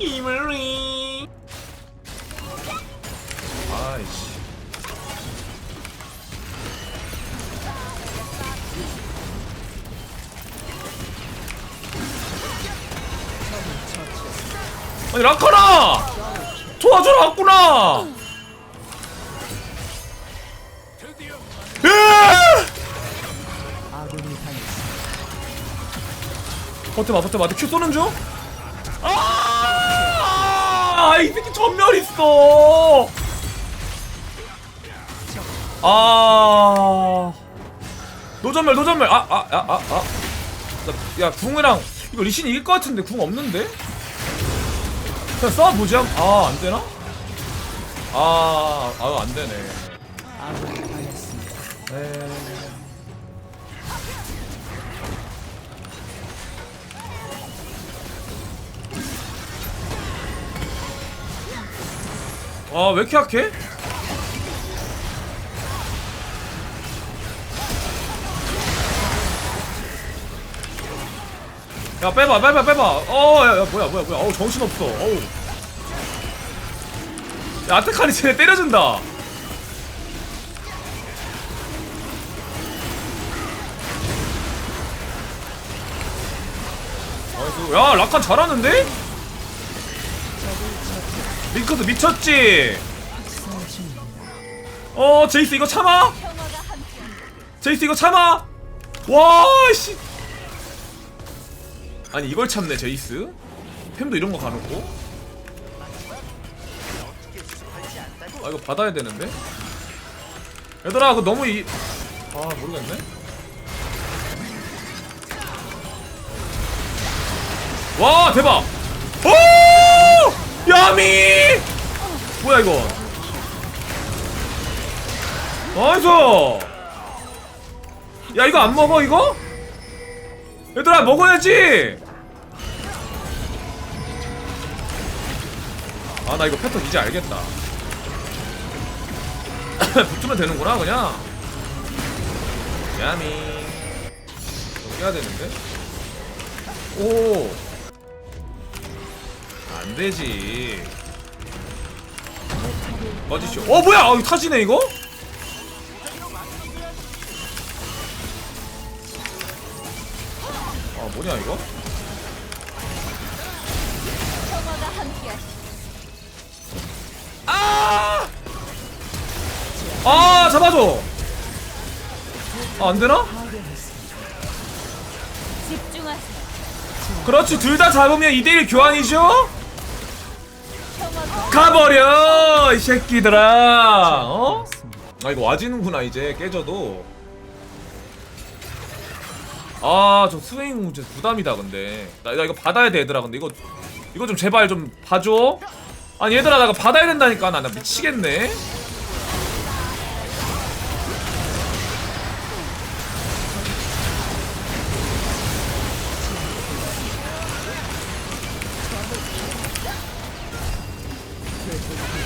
이물리. 아이씨. 아니 라카나 도와주러 왔구나! 으아! 버텨봐 버텨봐. 큐 쏘는 중? 아! 이 새끼 전멸 있어. 아. 노전멸 노전멸. 아, 아, 아, 아, 아. 나- 야, 궁이랑 이거 리신 이길 것 같은데 궁 없는데? 그냥 쏴 보자. 아, 안 되나? 아, 아, 안 되네. 에. 아, 왜 이렇게 약해? 야, 빼봐, 빼봐, 빼봐. 어, 야, 야, 뭐야, 뭐야, 뭐야. 어우, 정신없어. 어우. 야, 아테카니 쟤네 때려준다. 야, 라칸 잘하는데? 링크도 미쳤지? 어, 제이스 이거 참아? 제이스 이거 참아? 와, 씨. 아니, 이걸 참네, 제이스. 템도 이런 거 가놓고. 아, 이거 받아야 되는데? 얘들아, 그거 너무 이. 아, 모르겠네. 와, 대박! 오! 야미! 뭐야, 이거? 나이스! 야, 이거 안 먹어, 이거? 얘들아, 먹어야지! 아, 나 이거 패턴 이제 알겠다. 붙으면 되는구나, 그냥. 야미. 해야 되는데? 오! 안 되지. 꺼지쇼. 어, 뭐야! 어, 이거 타지네, 이거? 아, 뭐냐, 이거? 아! 아, 잡아줘! 아, 안 되나? 집중하세요. 그렇지, 둘 다 잡으면 2대1 교환이죠? 가버려! 이 새끼들아! 어? 아, 이거 와지는구나, 이제, 깨져도. 아, 저 스웨잉 진짜 부담이다, 근데. 나, 나 이거 받아야 돼, 얘들아. 근데 이거, 이거 좀 제발 좀 봐줘. 아니, 얘들아, 나 이거 받아야 된다니까. 나, 나 미치겠네.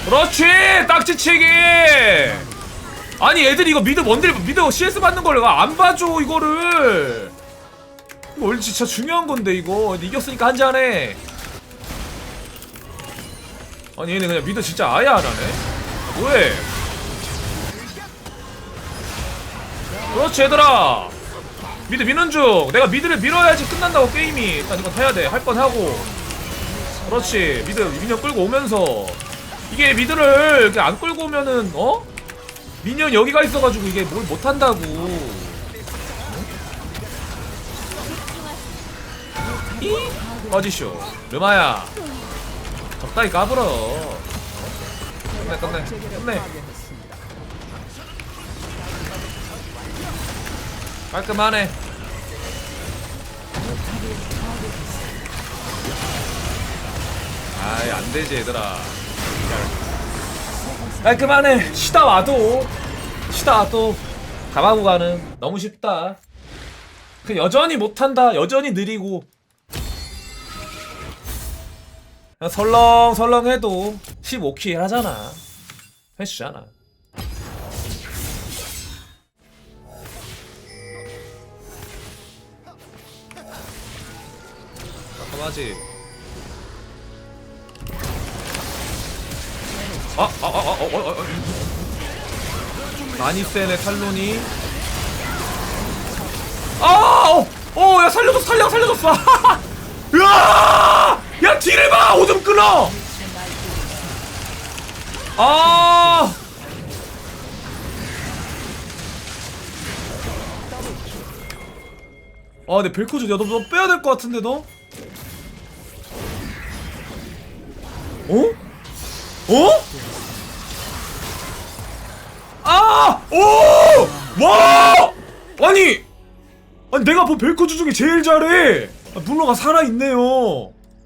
그렇지! 딱지치기! 아니, 애들이 이거 미드 뭔들, 미드 CS 받는 걸 안 봐줘, 이거를! 이거 원래 진짜 중요한 건데, 이거. 이겼으니까 한잔해. 아니, 얘네 그냥 미드 진짜 아예 안 하네? 아, 뭐해? 그렇지, 얘들아! 미드 미는 중! 내가 미드를 밀어야지 끝난다고, 게임이. 일단 이건 해야 돼. 할 건 하고. 그렇지. 미드 미니언 끌고 오면서. 이게 미드를 이렇게 안 끌고 오면은, 어? 미니언 여기가 있어가지고 이게 뭘 못한다고. 이? 꺼지쇼. 르마야. 적당히 까불어. 끝내, 끝내. 끝내. 깔끔하네. 아이, 안 되지, 얘들아. 깔끔하네. 쉬다 와도. 쉬다 와도. 가마고 가는. 너무 쉽다. 그 여전히 못한다. 여전히 느리고. 설렁설렁 해도 15킬 하잖아. 해주잖아. 깔끔하지. 아, 아, 아, 아, 어, 어, 어, 어. 많이 세네 탈론이. 아, 어, 어, 야 살려줬어, 살려, 살려줬어. 으아, 야 뒤를 봐, 오줌 끊어. 아, 아, 내 벨코즈, 야, 너, 너 빼야 될 것 같은데 너? 어? 어? 아! 오! 와! 아니! 아니 내가 본 벨코즈 중에 제일 잘해! 아, 물러가 살아있네요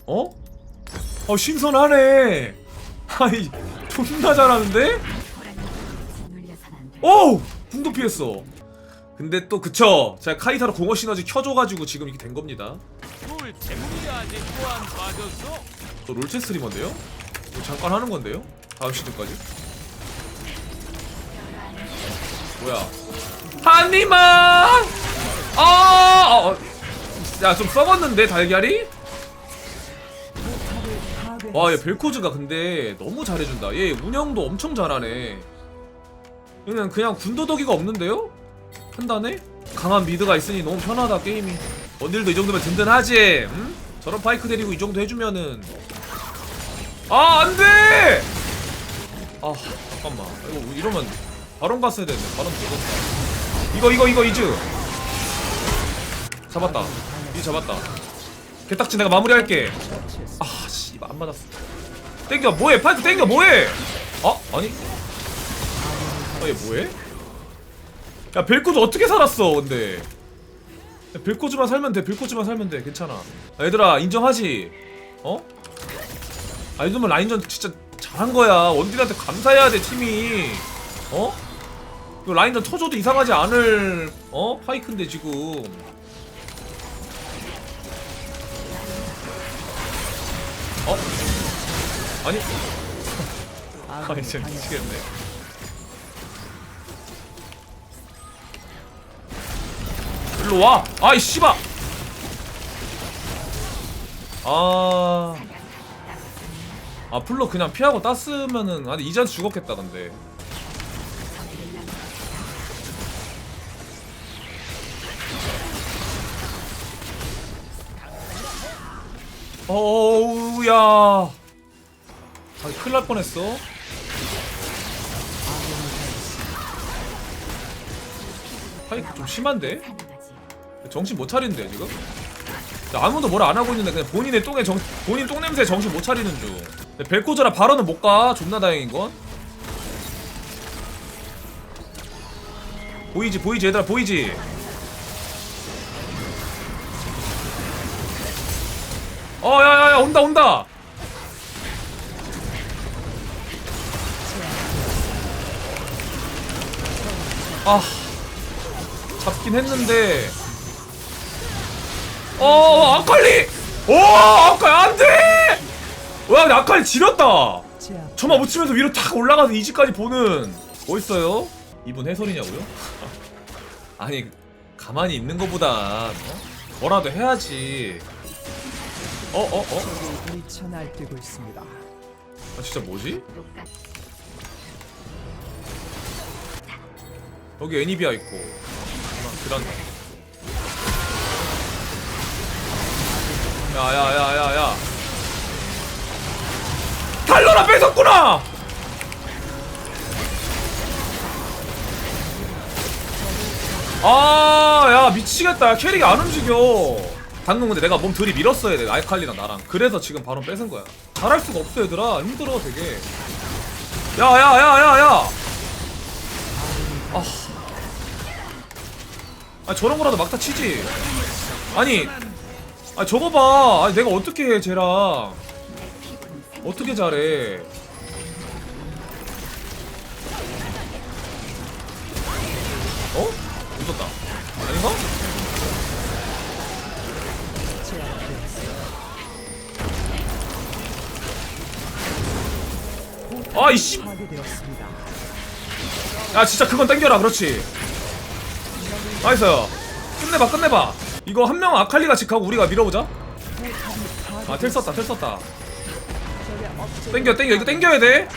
어? 어 신선하네 아이 존나 잘하는데? 오! 궁도 피했어 근데 또 그쵸 제가 카이사로 공허 시너지 켜줘가지고 지금 이렇게 된 겁니다? 저 롤체 스트리머인데요? 뭐 잠깐 하는 건데요? 다음 시즌까지? 뭐야? 한이만! 아! 아, 어. 야, 좀 썩었는데, 달걀이? 와, 얘 벨코즈가 근데 너무 잘해준다. 얘 운영도 엄청 잘하네. 그냥, 그냥 군더더기가 없는데요? 판단해? 강한 미드가 있으니 너무 편하다, 게임이. 원딜도 이 정도면 든든하지? 응? 저런 파이크 데리고 이 정도 해주면은 아 안돼! 아 잠깐만 이거 이러면 바론 갔어야 되는데 바론 죽었다 이거 이거 이거 이즈. 잡았다. 이 잡았다. 개딱지 내가 마무리할게. 아 씨발 안 맞았어. 땡겨 뭐해? 파이크 땡겨 뭐해? 아 아니? 아얘 뭐해? 야 벨코즈 어떻게 살았어 근데? 야, 벨코즈만 살면 돼 벨코즈만 살면 돼. 괜찮아. 야, 얘들아 인정하지? 어? 아, 이 정도면 라인전 진짜 잘한 거야. 원딜한테 감사해야 돼, 팀이. 어? 이거 라인전 터줘도 이상하지 않을, 어? 파이크인데, 지금. 어? 아니. 아니, 진짜 미치겠네. 일로 와! 아이, 씨발! 아. 아 풀로 그냥 피하고 땄으면은 아니 이전 죽었겠다 근데 어우야 아 큰일 날 뻔했어 파이크 좀 심한데? 정신 못 차린대 지금? 야, 아무도 뭐라 안 하고 있는데 그냥 본인의 똥에 정 본인 똥 냄새에 정신 못 차리는 중. 근데 벨코즈라 바로는 못 가. 존나 다행인 건. 보이지 보이지 얘들아 보이지. 어 야야야 온다 온다. 아 잡긴 했는데. 어, 아칼리! 오, 아칼리 안 돼! 와, 근데 아칼리 지렸다! 저만 못 치면서 위로 탁 올라가서 이지까지 보는. 멋있어요? 이분 해설이냐고요? 아니, 가만히 있는 것보다, 어? 뭐라도 해야지. 어, 어, 어? 미쳐 날뛰고 있습니다. 아, 진짜 뭐지? 여기 애니비아 있고. 아, 그란다. 야야 야 야 야 달러라 뺏었구나 아 야 미치겠다 야, 캐릭이 안 움직여 방금 근데 내가 몸 들이 밀었어야 돼 알칼리랑 나랑 그래서 지금 바로 뺏은 거야 잘할 수가 없어 얘들아 힘들어 되게 야야야야야 아. 아 저런 거라도 막다 치지 아니 아 저거 봐. 아니 내가 어떻게 해 쟤랑 어떻게 잘해? 어? 웃었다. 아 이씨. 파괴되었습니다. 야 진짜 그건 땡겨라. 그렇지. 나이스. 끝내봐 끝내봐. 이거 한 명 아칼리가 직하고 우리가 밀어보자. 아텔 썼다 텔 썼다. 땡겨 땡겨 이거 땡겨야 돼.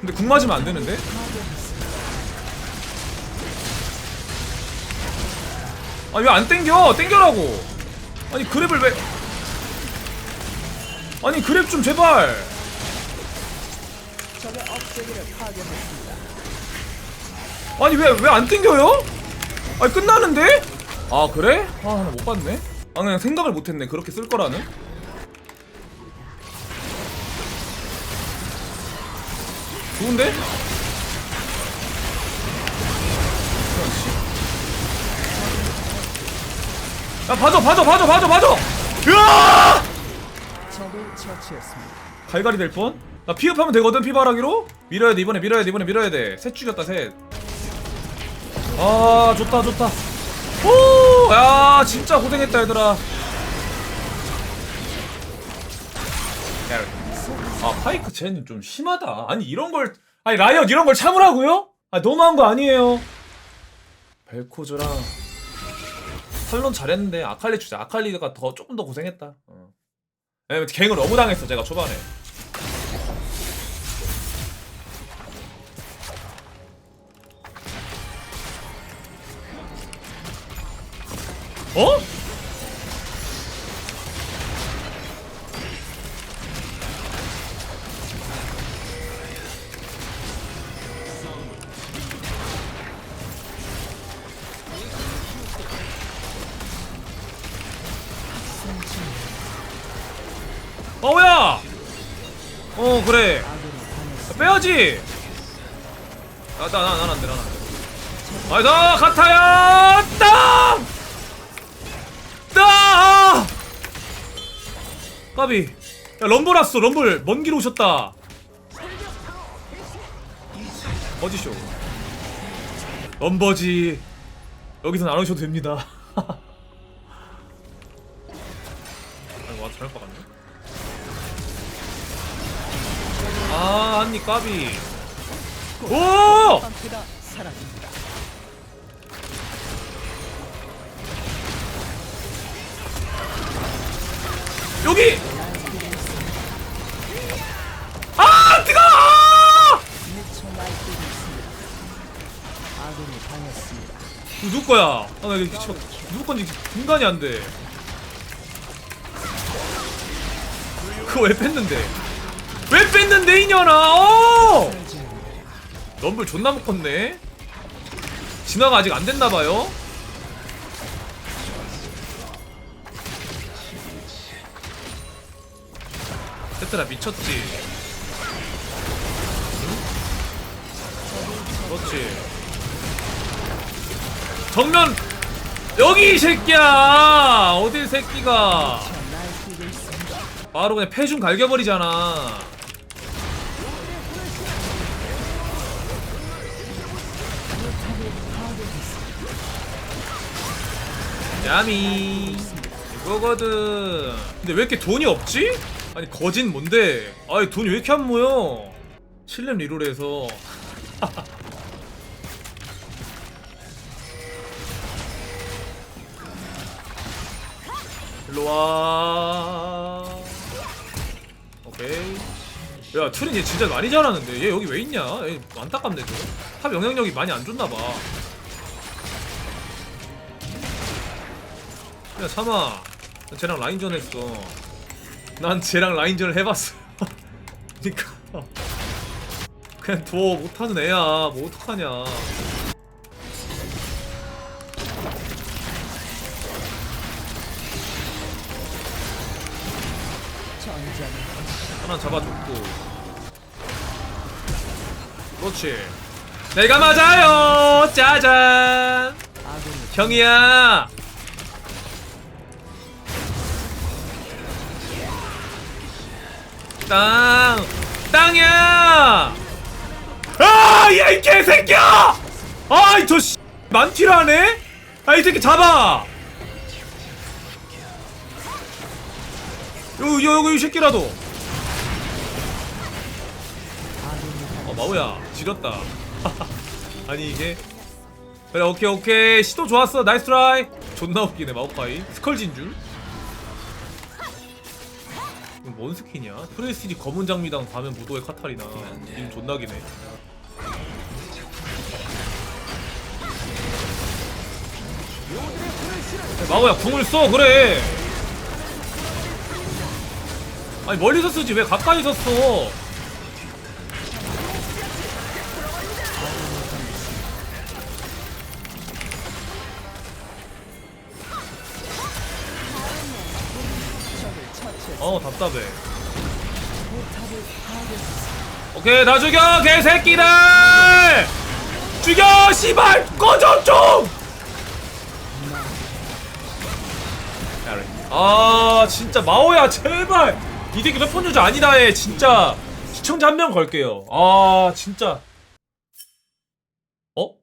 근데 궁 맞으면 안 되는데? 아왜안 땡겨? 땡겨라고. 아니 그랩을 왜? 아니 그랩 좀 제발. 아니 왜 왜 안 땡겨요? 아니 끝나는데? 아 그래? 아나 못 봤네. 아 그냥 생각을 못했네. 그렇게 쓸 거라는. 좋은데? 야 봐줘 봐줘 봐줘 봐줘 봐줘. 으아! 적을 처치했습니다. 갈갈이 될 뻔? 나 피업하면 되거든 피바라기로? 밀어야 돼 이번에 밀어야 돼 이번에 밀어야 돼셋 죽였다 셋아 좋다 좋다. 오야 진짜 고생했다 얘들아. 야, 아 파이크 쟤는 좀 심하다. 아니 이런 걸 아니 라이엇 이런 걸 참으라고요? 아 너무한 거 아니에요. 벨코즈랑 탈론 잘했는데 아칼리 주자. 아칼리가 더 조금 더 고생했다. 어. 왜냐면 갱을 너무 당했어 제가 초반에 어? 어우야! 어 그래. 빼야지. 나나난 안돼 난 안돼. 아이다 가타야 땅. 땅. 까비. 야 럼블 왔어 럼블 먼 길 오셨다. 어디쇼? 럼버지 여기선 안 오셔도 됩니다. 아이고 와 잘못 박았네. 아, 한니 까비. 오! 여기! 아, 뜨거! 당했습니다. 누구 거야? 아, 나 이거 씨발 누구 건지 분간이 안 돼. 그거 왜 뺐는데? 왜 뺐는데 이년아? 어! 럼블 존나 먹었네. 진화가 아직 안 됐나 봐요. 세트라 미쳤지. 응? 그렇지. 정면 여기 이 새끼야. 어딜 새끼가? 바로 그냥 패중 갈겨버리잖아. 야미 이거거든. 근데 왜 이렇게 돈이 없지? 아니 거진 뭔데? 아니 돈이 왜 이렇게 안 모여? 7렙 리롤에서 일로 와. 오케이. 야, 트린 얘 진짜 많이 잘하는데. 얘 여기 왜 있냐? 얘 안타깝네, 저거. 탑 영향력이 많이 안 좋나봐. 야, 참아. 난 쟤랑 라인전 했어. 난 쟤랑 라인전을 해봤어. 그니까. 그냥 둬. 못하는 애야. 뭐 어떡하냐. 하나 잡아줬고 그렇지 내가 맞아요 짜잔 형이야 땅! 땅이야! 아야 이 개새끼야! 아이 저 씨 만티라네? 아이 새끼 잡아! 요, 요, 요 이 새끼라도! 아군이 어 마우야 지렸다. 아니 이게? 그래 오케이 오케이. 시도 좋았어. 나이스 트라이. 존나 웃기네 마우카이. 스컬진 줄 뭔 스킨이야? 프레스티지 검은 장미당 밤엔 무도의 카타리나. 님 존나기네. 마오야 궁을 써 그래. 아니 멀리서 쓰지. 왜 가까이서 써 답답해 오케이 다 죽여 개새끼들 죽여 씨발 꺼져 좀. 아 진짜 마오야 제발 이 새끼 몇번 유저 아니다 해 진짜 시청자 한 명 걸게요 아 진짜 어?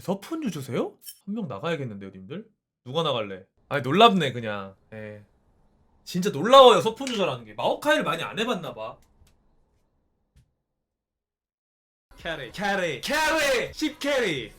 서푼 유저세요? 한 명 나가야겠는데요 님들? 누가 나갈래? 아니 놀랍네 그냥 예. 진짜 놀라워요 유저라는 게. 마오카이를 많이 안 해봤나 봐. 캐리. 캐리. 캐리. 10 캐리